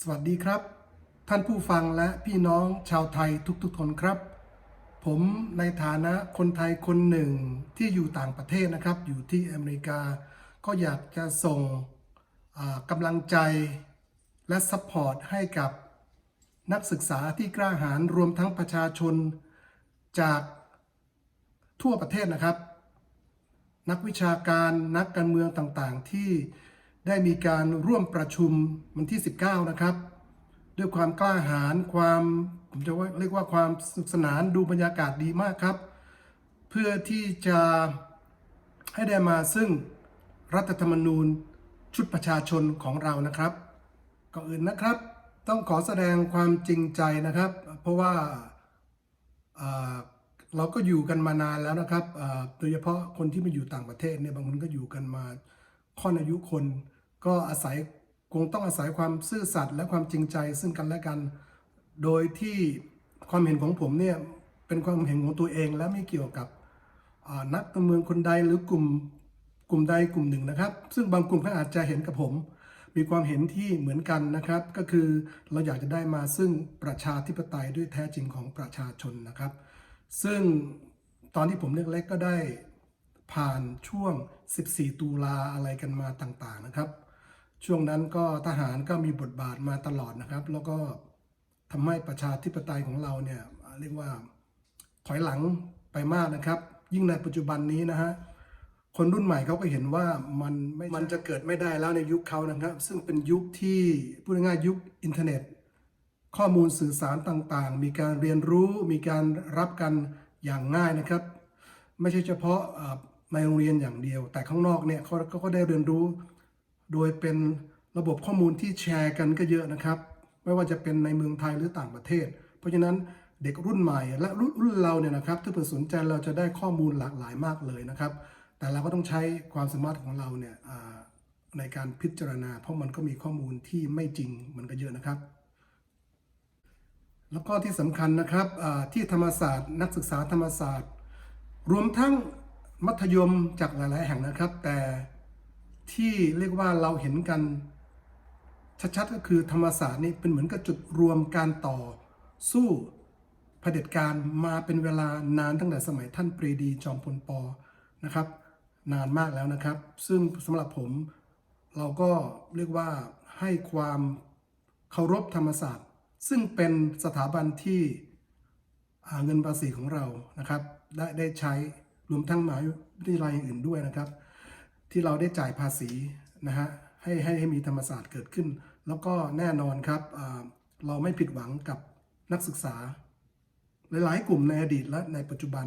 สวัสดีครับ ท่านผู้ฟังและพี่น้องชาวไทยทุกๆคนครับ ผมในฐานะคนไทยคนหนึ่งที่อยู่ต่างประเทศนะครับ อยู่ที่อเมริกา ก็อยากจะส่งกำลังใจและซัพพอร์ตให้กับนักศึกษาที่กล้าหาญรวมทั้งประชาชนจากทั่วประเทศนะครับ นักวิชาการนักการเมืองต่างๆ ที่ ได้มีการร่วมประชุมวันที่ 19 นะครับ ด้วยความกล้าหาญความผมจะว่าเรียกว่าความสนุกสนานดูบรรยากาศดีมากครับ เพื่อที่จะให้ได้มาซึ่งรัฐธรรมนูญชุดประชาชนของเรานะครับก่อนอื่นนะครับ ต้องขอแสดงความจริงใจนะครับ เพราะว่าอ่าเราก็อยู่กันมานานแล้วนะครับโดยเฉพาะคนที่มาอยู่ต่างประเทศเนี่ยบางคนก็อยู่กันมาค่อนอายุคน ก็อาศัยคงต้องอาศัยความซื่อสัตย์และความจริงใจซึ่งกันและกัน โดยที่ความเห็นของผมเนี่ยเป็นความเห็นของตัวเองและไม่เกี่ยวกับนักการเมืองคนใดหรือกลุ่มกลุ่มใดกลุ่มหนึ่งนะครับ ซึ่งบางกลุ่มก็อาจจะเห็นกับผม มีความเห็นที่เหมือนกันนะครับ ก็คือเราอยากจะได้มาซึ่งประชาธิปไตยด้วยแท้จริงของประชาชนนะครับ ซึ่งตอนที่ผมเล็กๆก็ได้ผ่านช่วง 14 ตุลาอะไรกันมาต่างๆนะครับ ช่วงนั้นก็ทหารก็มีบทบาทมาตลอดนะครับ แล้วก็ทำให้ประชาธิปไตยของเราเนี่ยเรียกว่าถอยหลังไปมากนะครับ ยิ่งในปัจจุบันนี้นะฮะคนรุ่นใหม่เขาก็เห็นว่ามันไม่มันจะเกิดไม่ได้แล้วในยุคเขานะครับ ซึ่งเป็นยุคที่พูดง่ายยุคอินเทอร์เน็ต ข้อมูลสื่อสารต่างๆ มีการเรียนรู้มีการรับกันอย่างง่ายนะครับ ไม่ใช่เฉพาะในโรงเรียนอย่างเดียว แต่ข้างนอกเนี่ยเขาก็ได้เรียนรู้ โดยเป็นระบบข้อมูลที่แชร์กันก็เยอะนะครับ ไม่ว่าจะเป็นในเมืองไทยหรือต่างประเทศ เพราะฉะนั้นเด็กรุ่นใหม่และรุ่นเราเนี่ยนะครับถ้าเผื่อสนใจเราจะได้ข้อมูลหลากหลายมากเลยนะครับ แต่เราก็ต้องใช้ความสามารถของเราเนี่ยในการพิจารณา เพราะมันก็มีข้อมูลที่ไม่จริงมันก็เยอะนะครับ แล้วก็ที่สำคัญนะครับที่ธรรมศาสตร์ นักศึกษาธรรมศาสตร์ รวมทั้งมัธยมจากหลาย ๆ แห่งนะครับ แต่ ที่เรียกว่าเราเห็นกันชัดๆก็คือธรรมศาสตร์นี่เป็นเหมือนกับจุดรวมการต่อสู้เผด็จการมาเป็นเวลานานตั้งแต่สมัยท่านปรีดีจอมพลปนะครับ นานมากแล้วนะครับ ซึ่งสำหรับผมเราก็เรียกว่าให้ความเคารพธรรมศาสตร์ ซึ่งเป็นสถาบันที่เงินภาษีของเรานะครับ ได้ได้ใช้รวมทั้งหมหาวิทยาลัยอื่นด้วยนะครับ ที่เราได้จ่ายภาษีนะฮะให้ให้ให้มีธรรมศาสตร์เกิดขึ้น แล้วก็แน่นอนครับเราไม่ผิดหวังกับนักศึกษา หลาย ๆ กลุ่มในอดีตและในปัจจุบัน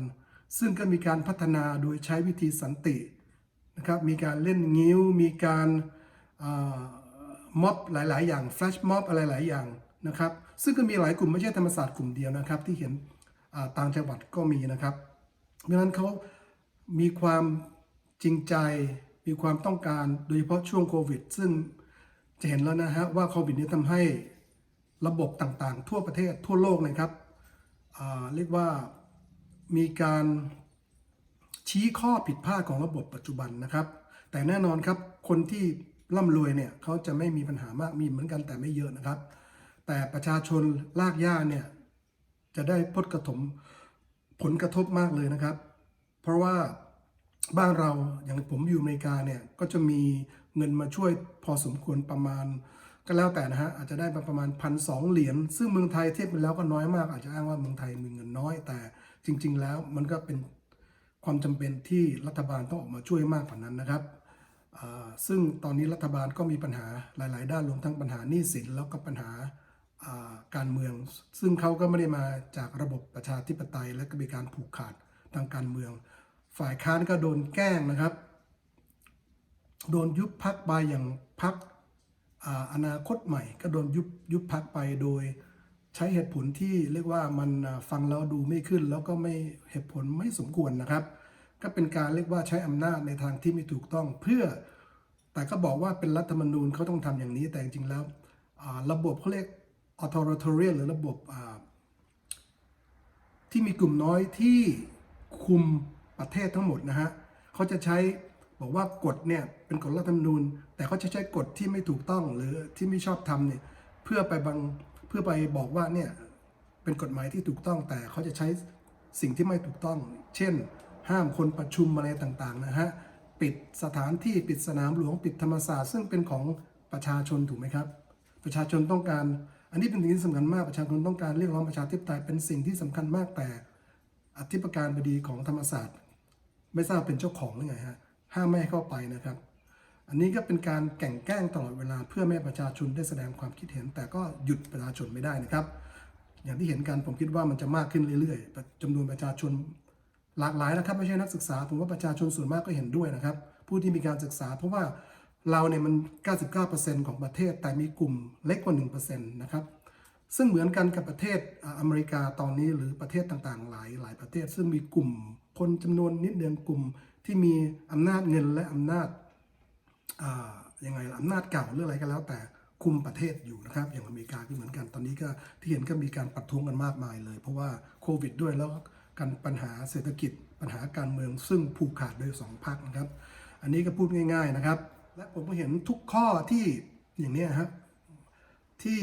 ซึ่งก็มีการพัฒนาโดยใช้วิธีสันตินะครับมีการเล่นงิ้ว มีการม็อบหลาย ๆ อย่างแฟลชม็อบอะไรหลายอย่างนะครับซึ่งก็มีหลายกลุ่มไม่ใช่ธรรมศาสตร์กลุ่มเดียวนะครับ ที่เห็นต่างจังหวัดก็มีนะครับ เพราะฉะนั้นเขามีความจริงใจ มีความต้องการโดยเฉพาะช่วงโควิด ซึ่งจะเห็นแล้วนะฮะว่าโควิดนี้ทำให้ระบบต่างๆ ทั่วประเทศทั่วโลกนะครับเรียกว่ามีการชี้ข้อผิดพลาดของระบบปัจจุบันนะครับ แต่แน่นอนครับคนที่ร่ำรวยเนี่ยเขาจะไม่มีปัญหามากมีเหมือนกันแต่ไม่เยอะนะครับ แต่ประชาชนลากย่าเนี่ยจะได้พดกระถมผลกระทบมากเลยนะครับ เพราะว่า บ้านเราอย่างผมอยู่อเมริกาเนี่ยก็จะมีเงินมาช่วยพอสมควรประมาณ ก็แล้วแต่นะฮะอาจจะได้มาประมาณพันสองเหรียญซึ่งเมืองไทยเทียบกันแล้วก็น้อยมาก อาจจะอ้างว่าเมืองไทยมีเงินน้อย แต่จริง ๆ แล้วมันก็เป็นความจำเป็นที่รัฐบาลต้องออกมาช่วยมากกว่านั้นนะครับซึ่งตอนนี้รัฐบาลก็มีปัญหาหลาย ๆ ด้านรวมทั้งปัญหาหนี้สินแล้วก็ปัญหาอ่าการเมือง ซึ่งเขาก็ไม่ได้มาจากระบบประชาธิปไตย และก็มีการผูกขาดทางการเมือง ฝ่ายค้านก็โดนแกล้งนะครับ โดนยุบพักไปอย่างพักอนาคตใหม่ ก็โดนยุบยุบพักไปโดยใช้เหตุผลที่เรียกว่ามันฟังแล้วดูไม่ขึ้น แล้วก็ไม่เหตุผลไม่สมควรนะครับ ก็เป็นการเรียกว่าใช้อำนาจในทางที่ไม่ถูกต้องเพื่อ แต่ก็บอกว่าเป็นรัฐธรรมนูญเขาต้องทำอย่างนี้แต่จริงๆแล้วระบบเขาเรียก authoritarian หรือระบบที่มีกลุ่มน้อยที่คุม ประเทศทั้งหมดนะฮะเขาจะใช้บอกว่ากฎเนี่ยเป็นกฎรัฐธรรมนูญ แต่เขาจะใช้กฎที่ไม่ถูกต้องหรือที่ไม่ชอบทำเนี่ยเพื่อไปบังเพื่อไปบอกว่าเนี่ยเป็นกฎหมายที่ถูกต้องแต่เขาจะใช้สิ่งที่ไม่ถูกต้อง เช่น ห้ามคนประชุมอะไรต่างๆนะฮะปิดสถานที่ปิดสนามหลวงปิดธรรมศาสตร์ซึ่งเป็นของประชาชนถูกไหมครับ ประชาชนต้องการ อันนี้เป็นสิ่งที่สำคัญมากประชาชนต้องการเรียกร้องประชาธิปไตยเป็นสิ่งที่สำคัญมากแต่อธิปการบดีของธรรมศาสตร์ ไม่ทราบเป็นเจ้าของหรือไงฮะห้ามไม่ให้เข้าไปนะครับ อันนี้ก็เป็นการแก่งแกล้งตลอดเวลาเพื่อไม่ให้ประชาชนได้แสดงความคิดเห็น แต่ก็หยุดประชาชนไม่ได้นะครับ อย่างที่เห็นกันผมคิดว่ามันจะมากขึ้นเรื่อยๆจำนวนประชาชนหลากหลายนะครับไม่ใช่นักศึกษาผมว่าประชาชนส่วนมากก็เห็นด้วยนะครับ ผู้ที่มีการศึกษา เพราะว่าเราเนี่ยมัน 99%ของประเทศแต่มีกลุ่มเล็กกว่า 1%นะครับ ซึ่งเหมือนกันกับประเทศอเมริกาตอนนี้หรือประเทศต่างๆ หลายหลายประเทศ ซึ่งมีกลุ่มคนจำนวนนิดเดียวกลุ่มที่มีอำนาจเงินและอำนาจยังไงอำนาจเก่าหรืออะไรก็แล้ว แต่คุมประเทศอยู่นะครับ อย่างอเมริกาก็เหมือนกันตอนนี้ก็ที่เห็นก็มีการประท้วงกันมากมายเลย เพราะว่าโควิดด้วยแล้วก็การปัญหาเศรษฐกิจ ปัญหาการเมืองซึ่งผูกขาดโดยสองพรรคนะครับ อันนี้ก็พูดง่าย ๆนะครับ และผมก็เห็นทุกข้อที่อย่างนี้ยครับที่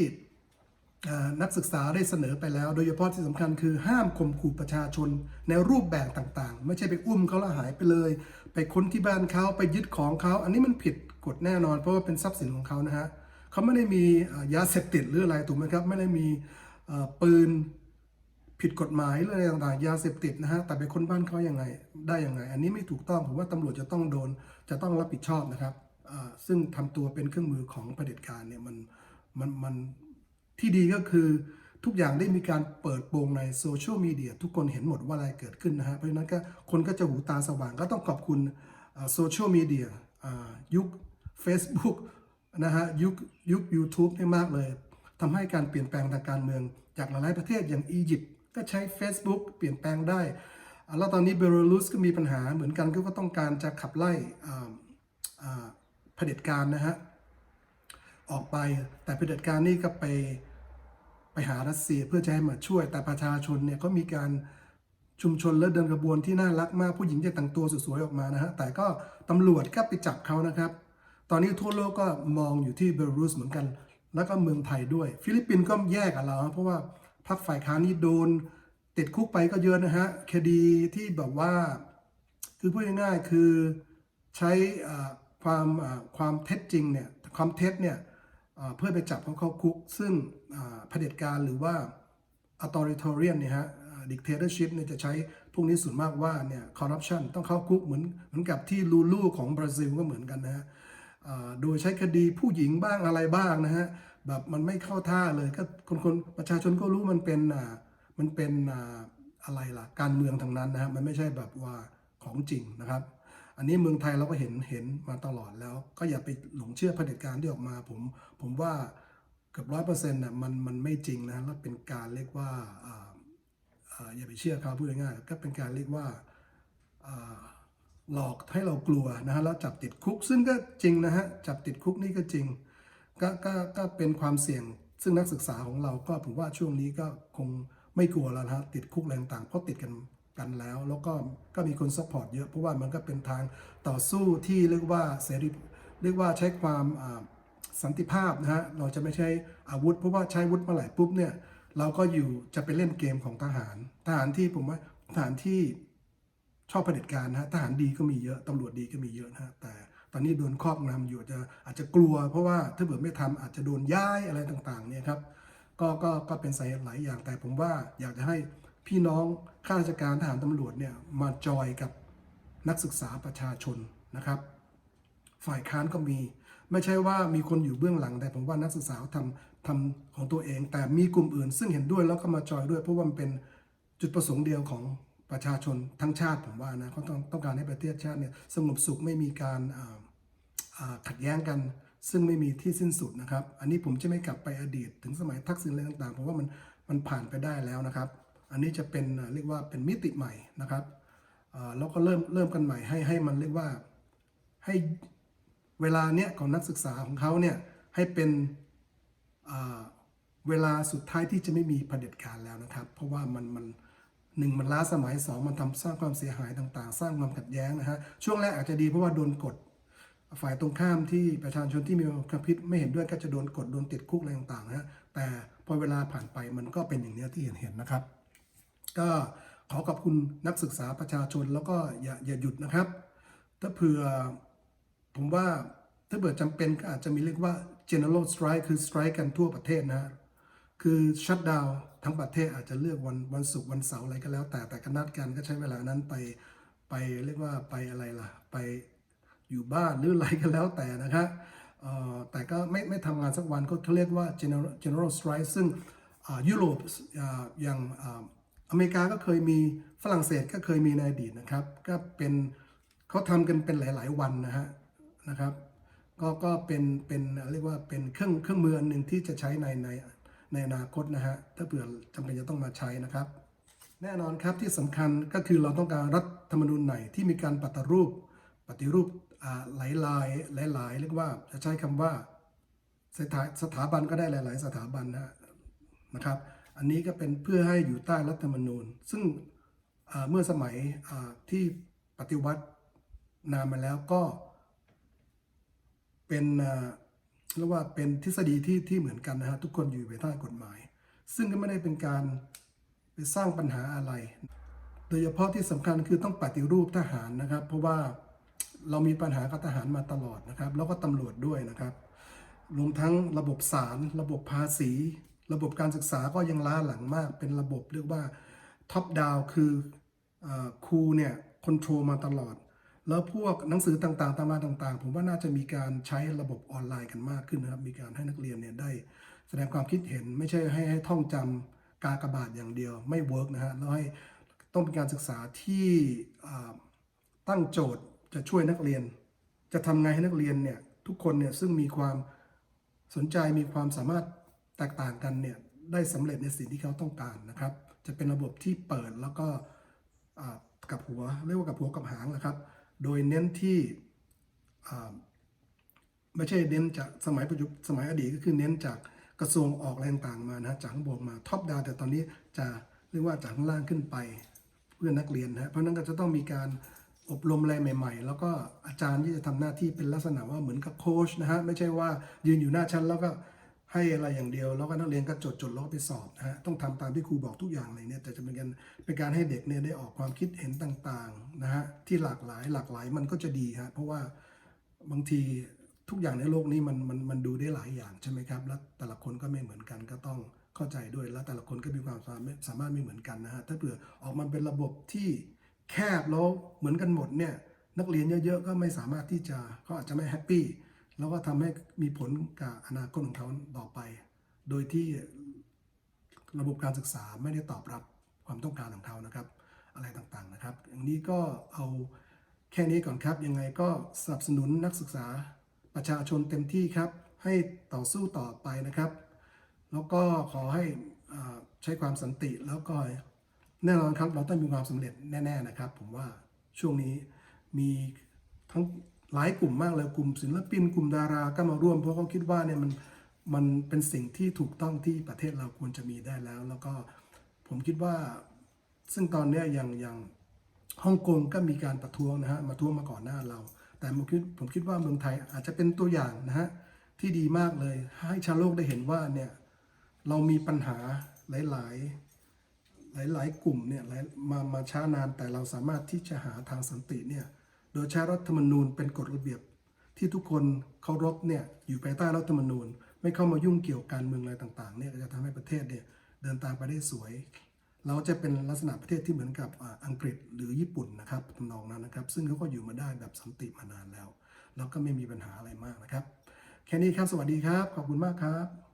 นักศึกษาได้เสนอไปแล้ว โดยเฉพาะที่สำคัญคือห้ามข่มขู่ประชาชนในรูปแบบต่างๆ ไม่ใช่ไปอุ้มเขาแล้วหายไปเลย ไปค้นที่บ้านเขาไปยึดของเขา อันนี้มันผิดกฎแน่นอน เพราะว่าเป็นทรัพย์สินของเขานะฮะเขาไม่ได้มียาเสพติดหรืออะไรถูกไหมครับ ไม่ได้มีปืนผิดกฎหมายหรืออะไรต่างๆ ยาเสพติดนะฮะแต่ไปค้นบ้านเขายังไง ได้ยังไง อันนี้ไม่ถูกต้องผมว่าตำรวจจะต้องโดนจะต้องรับผิดชอบนะครับซึ่งทำตัวเป็นเครื่องมือของเผด็จการเนี่ยมันมันมัน ที่ดีก็คือทุกอย่างได้มีการเปิดโปงในโซเชียลมีเดียทุกคนเห็นหมดว่าอะไรเกิดขึ้นนะฮะเพราะฉะนั้นก็คนก็จะหูตาสว่างก็ต้องขอบคุณโซเชียลมีเดียยุค Facebook นะฮะยุคยุค YouTube เนี่ยมากเลยทำให้การเปลี่ยนแปลงทางการเมือง จากหลายประเทศอย่างอียิปต์ก็ใช้ Facebook เปลี่ยนแปลงได้ แล้วตอนนี้เบลารุสก็มีปัญหาเหมือนกันก็ต้องการจะขับไล่เผด็จการนะฮะ ออกไป แต่เผด็จการนี่ก็ไปไปหารัสเซียเพื่อจะให้มาช่วย แต่ประชาชนเนี่ยเขามีการชุมชนและเดินกระบวนที่น่ารักมากผู้หญิงจะแต่งตัวสวยๆออกมานะฮะแต่ก็ตำรวจก็ไปจับเขานะครับ ตอนนี้ทั่วโลกก็มองอยู่ที่เบลารุสเหมือนกัน แล้วก็เมืองไทยด้วย ฟิลิปปินส์ก็แยกกับเราเพราะว่าพรรคฝ่ายค้านนี่โดน ติดคุกไปก็เยอะนะฮะคดีที่แบบว่า คือพูดง่ายๆคือใช้ความความเท็จจริงเนี่ยความเท็จเนี่ย เพื่อไปจับเขาเข้าคุก ซึ่งเผด็จการหรือว่า authoritarian เนี่ยฮะ dictatorship เนี่ยจะใช้พวกนี้ส่วนมากว่าเนี่ย corruption ต้องเข้าคุกเหมือนเหมือนกับที่ลูลูของบราซิลก็เหมือนกันนะฮะโดยใช้คดีผู้หญิงบ้างอะไรบ้างนะฮะ แบบมันไม่เข้าท่าเลยก็คนคนประชาชนก็รู้มันเป็นอ่ามันเป็นอ่าอะไรล่ะ การเมืองทางนั้นนะฮะ มันไม่ใช่แบบว่าของจริงนะครับ อันนี้เมืองไทยเราก็เห็นเห็นมาตลอดแล้ว ก็อย่าไปหลงเชื่อเผด็จการที่ออกมา ผมผมว่าเกือบร้อยเปอร์เซ็นต์น่ะมันมันไม่จริงนะแล้วเป็นการเรียกว่าอย่าไปเชื่อเขาพูดง่ายๆก็เป็นการเรียกว่าหลอกให้เรากลัวนะฮะแล้วจับติดคุกซึ่งก็จริงนะฮะจับติดคุกนี่ก็จริงก็ก็ก็เป็นความเสี่ยงซึ่งนักศึกษาของเราก็ผมว่าช่วงนี้ก็คงไม่กลัวแล้วนะฮะติดคุกอะไรต่างๆเพราะติดกัน กันแล้ว แล้วก็ก็มีคนซัพพอร์ตเยอะเพราะว่ามันก็เป็นทางต่อสู้ที่เรียกว่าเสรีเรียกว่าใช้ความสันติภาพนะฮะเราจะไม่ใช้อาวุธ เพราะว่าใช้อาวุธเมื่อไหร่ปุ๊บเนี่ยเราก็อยู่จะไปเล่นเกมของทหาร ทหารที่ผมว่าทหารที่ชอบเผด็จการนะฮะทหารดีก็มีเยอะตำรวจดีก็มีเยอะนะฮะแต่ตอนนี้โดนครอบงำอยู่จะอาจจะกลัว เพราะว่าถ้าเกิดไม่ทำอาจจะโดนย้ายอะไรต่างๆเนี่ยครับก็ก็ก็เป็นสาเหตุหลายอย่างแต่ผมว่าอยากจะให้ พี่น้องข้าราชการทหารตำรวจเนี่ยมาจอยกับนักศึกษาประชาชนนะครับ ฝ่ายค้านก็มี ไม่ใช่ว่ามีคนอยู่เบื้องหลัง แต่ผมว่านักศึกษาทำทำของตัวเอง แต่มีกลุ่มอื่น ซึ่งเห็นด้วยแล้วก็มาจอยด้วย เพราะว่ามันเป็นจุดประสงค์เดียวของประชาชนทั้งชาติผมว่านะเขาต้องต้องการให้ประเทศชาติเนี่ยสงบสุขไม่มีการขัดแย้งกันซึ่งไม่มีที่สิ้นสุดนะครับ อันนี้ผมจะไม่กลับไปอดีต ถึงสมัยทักษิณอะไรต่างๆผมว่ามันมันผ่านไปได้แล้วนะครับ อันนี้จะเป็นเรียกว่าเป็นมิติใหม่นะครับแล้วก็เริ่มเริ่มกันใหม่ให้ให้มันเรียกว่าให้เวลาเนี้ยของนักศึกษาของเขาเนี่ยให้เป็นเวลาสุดท้ายที่จะไม่มีเผด็จการแล้วนะครับ เพราะว่ามันมันหนึ่งมันล้าสมัยสองมันทำสร้างความเสียหายต่างๆ สร้างความขัดแย้งนะฮะช่วงแรกอาจจะดีเพราะว่าโดนกด ฝ่ายตรงข้ามที่ประชาชนที่มีความคิดไม่เห็นด้วยก็จะโดนกดโดนติดคุกอะไรต่างๆนะฮะแต่พอเวลาผ่านไปมันก็เป็นอย่างเนี้ยที่เห็นเห็นนะครับ ก็ขอขอบคุณนักศึกษาประชาชนแล้วก็อย่าอย่าหยุดนะครับ ถ้าเผื่อผมว่าถ้าเผื่อจำเป็นก็อาจจะมีเรียกว่า general strike คือ strike กันทั่วประเทศนะ คือชัดดาวทั้งประเทศอาจจะเลือกวันวันศุกร์วันเสาร์อะไรก็แล้ว แต่แต่ก็นัดกันก็ใช้เวลานั้นไปไปเรียกว่าไปอะไรล่ะ ไปอยู่บ้านหรืออะไรก็แล้วแต่นะครับแต่ก็ไม่ไม่ทำงานสักวันก็เขาเรียกว่า general general strike ซึ่งยุโรปอ่าอย่าง อเมริกาก็เคยมีฝรั่งเศสก็เคยมีในอดีตนะครับ ก็เป็นเขาทำกันเป็นหลาย ๆ วันนะฮะนะครับ ก็ก็เป็นเป็นเรียกว่าเป็นเครื่องเครื่องมืออันหนึ่งที่จะใช้ในในในอนาคตนะฮะถ้าเผื่อจำเป็นจะต้องมาใช้นะครับ แน่นอนครับที่สำคัญก็คือเราต้องการรัฐธรรมนูญไหนที่มีการปฏิรูป ปฏิรูปหลายหลายหลายหลายเรียกว่าจะใช้คำว่าสถาสถาบันก็ได้หลาย ๆ สถาบันนะนะครับ อันนี้ก็เป็นเพื่อให้อยู่ใต้รัฐธรรมนูญ ซึ่งเมื่อสมัยที่ปฏิวัตินานมาแล้วก็ เป็นเรียกว่าเป็นทฤษฎีที่ที่เหมือนกันนะฮะทุกคนอยู่ภายใต้กฎหมาย ซึ่งก็ไม่ได้เป็นการไปสร้างปัญหาอะไร โดยเฉพาะที่สำคัญคือต้องปฏิรูปทหารนะครับ เพราะว่าเรามีปัญหากับทหารมาตลอดนะครับ แล้วก็ตำรวจด้วยนะครับรวมทั้งระบบศาลระบบภาษี ระบบการศึกษาก็ยังล้าหลังมาก เป็นระบบเรียกว่าท็อปดาวคืออครูเนี่ยคอนโทรลมาตลอด แล้วพวกหนังสือต่างๆตำราต่างๆ ผมว่าน่าจะมีการใช้ระบบออนไลน์กันมากขึ้นนะครับ มีการให้นักเรียนเนี่ยได้แสดงความคิดเห็นไม่ใช่ให้ให้ท่องจำกากระบาทอย่างเดียวไม่เวิร์กนะฮะแล้วให้ต้องเป็นการศึกษาที่ตั้งโจทย์จะช่วยนักเรียน จะทำไงให้นักเรียนเนี่ยทุกคนเนี่ยซึ่งมีความสนใจมีความสามารถ แตกต่างกันเนี่ยได้สำเร็จในสิ่งที่เขาต้องการนะครับ จะเป็นระบบที่เปิดแล้วก็กับหัวเรียกว่ากับหัวกับหางนะครับ โดยเน้นที่ไม่ใช่เน้นจากสมัยปัจจุสมัยอดีตก็คือเน้นจากกระทรวงออกแรงต่างมานะจากข้างบนมาท็อปดาวแต่ตอนนี้จะเรียกว่าจากข้างล่างขึ้นไปเพื่อนักเรียนนะเพราะนั้นก็จะต้องมีการอบรมอะไรใหม่ ๆ แล้วก็อาจารย์ที่จะทำหน้าที่เป็นลักษณะว่าเหมือนกับโค้ชนะฮะไม่ใช่ว่ายืนอยู่หน้าชั้นแล้วก็ ให้อะไรอย่างเดียว แล้วก็นักเรียนก็จดจดแล้วก็ไปสอบนะฮะต้องทำตามที่ครูบอกทุกอย่างเลยเนี่ยแต่จะเป็นการเป็นการให้เด็กเนี่ยได้ออกความคิดเห็นต่างๆนะฮะที่หลากหลายหลากหลายมันก็จะดีฮะเพราะว่าบางทีทุกอย่างในโลกนี้มันมันมันดูได้หลายอย่างใช่ไหมครับ แล้วแต่ละคนก็ไม่เหมือนกันก็ต้องเข้าใจด้วยแล้วแต่ละคนก็มีความสามารถสามารถไม่เหมือนกันนะฮะถ้าเผื่อออกมาเป็นระบบที่แคบแล้วเหมือนกันหมดเนี่ยนักเรียนเยอะๆก็ไม่สามารถที่จะเขาอาจจะไม่แฮปปี้ แล้วก็ทำให้มีผลกับอนาคตของเขาต่อไป โดยที่ระบบการศึกษาไม่ได้ตอบรับความต้องการของเขานะครับ อะไรต่างๆนะครับ อย่างนี้ก็เอาแค่นี้ก่อนครับ ยังไงก็สนับสนุนนักศึกษาประชาชนเต็มที่ครับ ให้ต่อสู้ต่อไปนะครับ แล้วก็ขอให้ใช้ความสันติแล้วก็แน่นอนครับ เราต้องมีความสำเร็จแน่ ๆนะครับ ผมว่าช่วงนี้มีทั้ง หลายกลุ่มมากเลยกลุ่มศิลปิน กลุ่มดาราก็มาร่วม เพราะเขาคิดว่าเนี่ยมันมันเป็นสิ่งที่ถูกต้องที่ประเทศเราควรจะมีได้แล้ว แล้วก็ผมคิดว่า ซึ่งตอนนี้ยอย่างอย่างฮ่องกงก็มีการประท้วงนะฮะมาท้วงมาก่อนหน้าเรา แต่ผมคิดผมคิดว่าเมืองไทยอาจจะเป็นตัวอย่างนะฮะที่ดีมากเลย ให้ชาวโลกได้เห็นว่าเนี่ยเรามีปัญหาหลาย ๆ หลาย ๆ กลุ่มเนี่ยมามาช้านานแต่เราสามารถที่จะหาทางสันติเนี่ย โดยใช้รัฐธรรมนูญเป็นกฎระเบียบ ที่ทุกคนเคารพเนี่ยอยู่ภายใต้รัฐธรรมนูญ ไม่เข้ามายุ่งเกี่ยวการเมืองอะไรต่างๆเนี่ยจะทำให้ประเทศเนี่ยเดินตามไปได้สวย เราจะเป็นลักษณะประเทศที่เหมือนกับอังกฤษหรือญี่ปุ่นนะครับทำนองนั้นนะครับ ซึ่งเขาก็อยู่มาได้แบบสันติมานานแล้ว แล้วก็ไม่มีปัญหาอะไรมากนะครับ แค่นี้ครับสวัสดีครับ ขอบคุณมากครับ